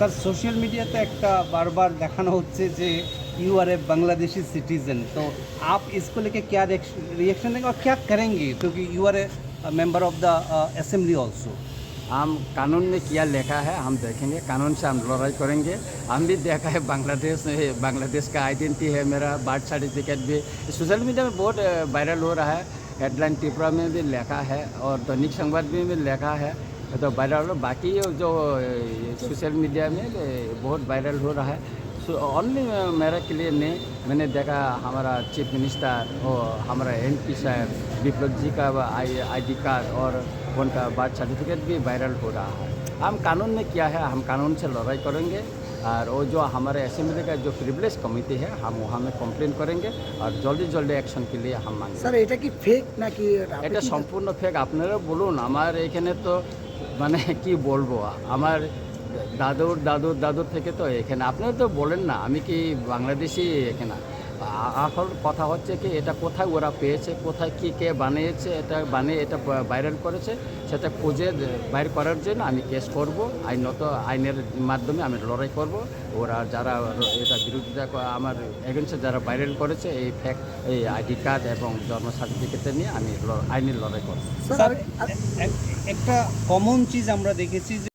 Sir social মিডিয়াতে একটা बार-बार দেখানো হচ্ছে যে you are a Bangladeshi citizen तो आप इसको लेके क्या रिएक्शन देंगे और क्या करेंगे क्योंकि you are a member of the assembly also हम कानून में क्या लिखा है हम देखेंगे कानून से हम लड़ाई करेंगे हम भी देखा है बांग्लादेश में बांग्लादेश का आइडेंटिटी है मेरा बर्थ सर्टिफिकेट भी सोशल मीडिया में बहुत वायरल हो रहा है हेडलाइन त्रिपुरा में भी लिखा है और दैनिक संवाद में भी लिखा है तो वायरल हो बाकी जो सोशल मीडिया में ए, बहुत वायरल हो रहा है ओनली मेरा के लिए नहीं मैंने देखा हमारा चीफ मिनिस्टर और हमारा एम पी साहब विप्लव जी का आई आई डी कार्ड और उनका बर्थ सर्टिफिकेट भी वायरल हो रहा है हम कानून में क्या है हम कानून से लड़ाई करेंगे और वो जो हमारे असेंबली का जो प्रिविलेज कमेटी है हम वहाँ में कंप्लेन करेंगे और जल्दी जल्दी एक्शन के लिए हम मांगेंगे স্যার এটা কি ফেক নাকি আপনি এটা কি- সম্পূর্ণ ফেক আপনারা বলুন আমার এখানে তো মানে কি বলব, আমার দাদুর দাদুর দাদুর থেকে তো এখানে। আপনারা তো বলেন না, আমি কি বাংলাদেশি এখানে? আসল কথা হচ্ছে কি এটা কোথায় ওরা পেয়েছে কোথায় কি কে বানিয়েছে এটা বানিয়ে এটা ভাইরাল করেছে সেটা খুঁজে বাইর করার জন্য আমি কেস করব। আইনত আইনের মাধ্যমে আমি লড়াই করব। ওরা যারা এটা বিরোধিতা আমার এগেন্সে যারা ভাইরাল করেছে এই ফ্যাক এই আইডি কার্ড এবং জন্ম সার্টিফিকেট নিয়ে আমি আইনের লড়াই করব। একটা কমন চিজ আমরা দেখেছি যে